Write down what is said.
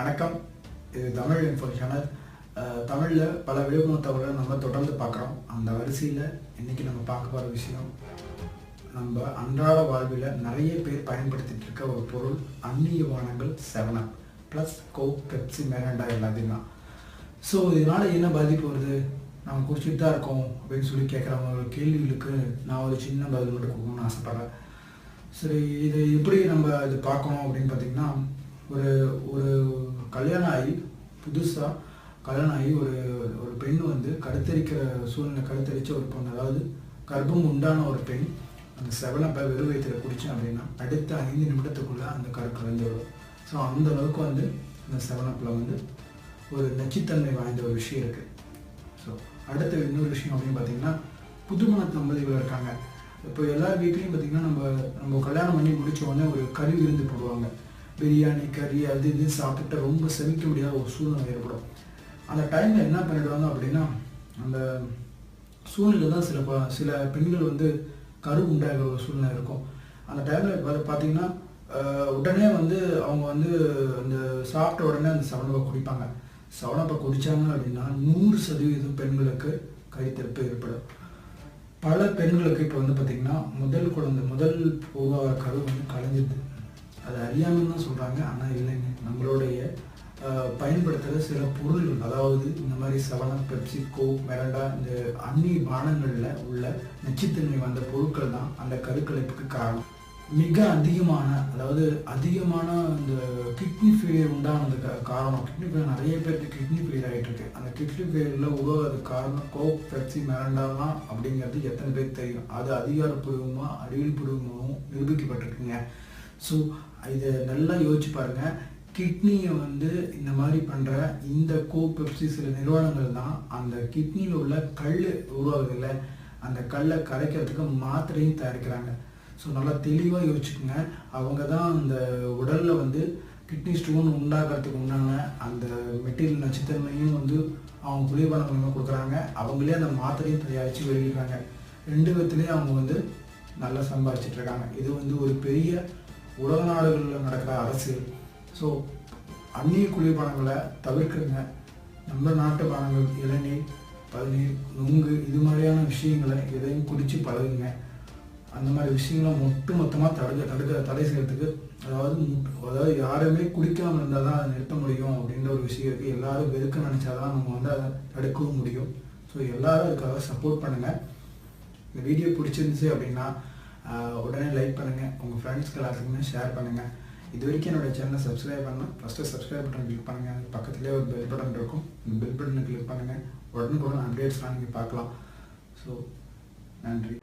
வணக்கம். இது Tamil info channel தமிழில் பல விழிப்புணர்வு தகவல்களை நம்ம தொடர்ந்து பார்க்குறோம். அந்த வரிசையில் இன்றைக்கி நம்ம பார்க்க போகிற விஷயம் நம்ம அன்றாட வாழ்வில் நிறைய பேர் பயன்படுத்திகிட்டு இருக்க ஒரு பொருள் அந்நிய வானங்கள் seven up plus Coke Pepsi Mirinda எல்லாத்தையும் தான் ஸோ இதனால் என்ன பாதிப்பு வருது? நம்ம குடிச்சிட்டு தான் இருக்கோம் அப்படின்னு சொல்லி கேட்குறவங்க கேள்விகளுக்கு நான் ஒரு சின்ன பதில் மட்டும் கொடுக்கணும்னு ஆசைப்பட்றேன். சரி இது எப்படி நம்ம இது பார்க்கணும் அப்படின்னு பார்த்தீங்கன்னா ஒரு ஒரு கல்யாணம் ஆகி புதுசாக கல்யாணம் ஆகி ஒரு ஒரு பெண் வந்து கருத்தரிக்கிற சூழ்நிலை கருத்தரித்த ஒரு பொண்ணு அதாவது கர்ப்பம் உண்டான ஒரு பெண் அந்த செவலப்பை வெறும் வயிற்றில் குடித்தேன் அப்படின்னா அடுத்த ஐந்து நிமிடத்துக்குள்ளே அந்த கருக்கு வந்து வரும் ஸோ அந்த அளவுக்கு வந்து அந்த செவனப்பில் வந்து ஒரு நச்சுத்தன்மை வாய்ந்த ஒரு விஷயம் இருக்குது ஸோ அடுத்த இன்னொரு விஷயம் அப்படின்னு பார்த்தீங்கன்னா புதுமண தம்பதிகள் இருக்காங்க. இப்போ எல்லா வீட்லேயும் பார்த்தீங்கன்னா நம்ம நம்ம கல்யாணம் பண்ணி முடித்த உடனே ஒரு கறி விருந்து போடுவாங்க. பிரியாணி கறி அது இது சாப்பிட்டு ரொம்ப செமிக்க முடியாத ஒரு சூழ்நிலை ஏற்படும். அந்த டைமில் என்ன பண்ணிடுவாங்க அப்படின்னா அந்த சூழ்நிலை தான் சில ப- சில பெண்கள் வந்து கரு உண்டாகிற ஒரு சூழ்நிலை இருக்கும். அந்த டைமில் பார்த்தீங்கன்னா உடனே வந்து அவங்க வந்து அந்த சாப்பிட்ட உடனே அந்த சவனப்பை குடிப்பாங்க. சவனப்பை குடித்தாங்க அப்படின்னா நூறு சதவீதம் பெண்களுக்கு கருத்திருப்பு ஏற்படும். பல பெண்களுக்கு இப்போ வந்து பார்த்திங்கன்னா முதல் குழந்தை முதல் உருவாகிற கரு வந்து கலைஞ்சிருது அது அறியாமல் தான் சொல்கிறாங்க ஆனால் இல்லைங்க. நம்மளுடைய பயன்படுத்துகிற சில பொருள்கள் அதாவது இந்த மாதிரி சவனம் பெப்சி கோ மெரண்டா இந்த அந்நிய பானங்களில் உள்ள நச்சுத்தன்மை வந்த பொருட்கள் தான் அந்த கருக்கலைப்புக்கு காரணம். மிக அதிகமான அதாவது அதிகமான இந்த கிட்னி ஃபெயிலியர் உண்டான அந்த காரணம். கிட்னி ஃபெயிலியர் நிறைய பேருக்கு கிட்னி ஃபெயிலியர் ஆகிட்டு இருக்கு அந்த கிட்னி ஃபெயிலியரில் உருவாகிறது காரணம் கோக் பெப்சி மெரண்டாலாம் அப்படிங்கிறது எத்தனை பேர் தெரியும். அது அதிகாரப்பூர்வமாக அறிவியல் பூர்வமாகவும் நிரூபிக்கப்பட்டிருக்குங்க. ஸோ இதை நல்லா யோசிச்சு பாருங்க. கிட்னியை வந்து இந்த மாதிரி பண்ணுற இந்த கோக் பெப்சி சில நிறுவனங்கள் தான் அந்த கிட்னியில் உள்ள கல் உருவாகுதுல்ல அந்த கல்லை கரைக்கிறதுக்கு மாத்திரையும் தயாரிக்கிறாங்க. ஸோ நல்லா தெளிவாக யோசிச்சுக்கோங்க. அவங்க தான் அந்த உடலில் வந்து கிட்னி ஸ்டோன் உண்டாகிறதுக்கு உண்டான அந்த மெட்டீரியல் நச்சுத்தன்மையும் வந்து அவங்க குளிர்பான மூலமாக கொடுக்குறாங்க. அவங்களே அந்த மாத்திரையும் தயாரித்து வெளியிடுறாங்க. ரெண்டு விதத்துலேயும் அவங்க வந்து நல்லா சம்பாதிச்சிட்ருக்காங்க இது வந்து ஒரு பெரிய உலக நாடுகளில் நடக்கிற அரசியல். ஸோ அந்நிய குளிர்பானங்களை தவிர்க்குங்க நம்ம நாட்டு பானங்கள் இளநீர் பதநீர் நுங்கு இது மாதிரியான விஷயங்களை எதையும் குடித்து பழகுங்க. அந்த மாதிரி விஷயங்களை ஒட்டு மொத்தமாக தடுக்க தடுக்க தடை செய்யறதுக்கு அதாவது அதாவது யாருமே குடிக்காமல் இருந்தால் தான் அதை நிறுத்த முடியும் அப்படின்ற ஒரு விஷயம் இருக்குது எல்லாரும் வெறுக்க நினச்சா தான் நம்ம வந்து அதை தடுக்கவும் முடியும். ஸோ எல்லாரும் அதுக்காக சப்போர்ட் பண்ணுங்கள் இந்த வீடியோ பிடிச்சிருந்துச்சு அப்படின்னா உடனே லைக் பண்ணுங்கள் உங்கள் ஃப்ரெண்ட்ஸ்க்கு எல்லாத்துக்குமே ஷேர் பண்ணுங்கள் இது வரைக்கும் என்னோட சேனலை சப்ஸ்கிரைப் பண்ணால். ஃபஸ்ட்டு சப்ஸ்கிரைப் பட்டன் கிளிக் பண்ணுங்கள் அது பக்கத்துலேயே ஒரு பெல் பட்டன் இருக்கும். இந்த பெல் பட்டனை கிளிக் பண்ணுங்கள் உடனுக்குடன் அப்டேட்ஸ்லாம் நீங்கள் பார்க்கலாம். ஸோ நன்றி.